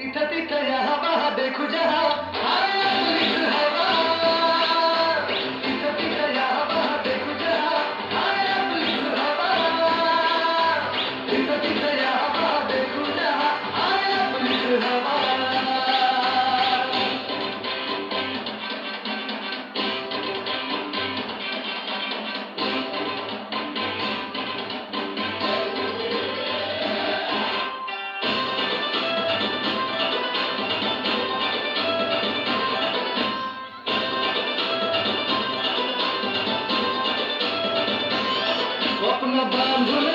तीठा तीठा यहाँ वहाँ देखो जहाँ Alabama.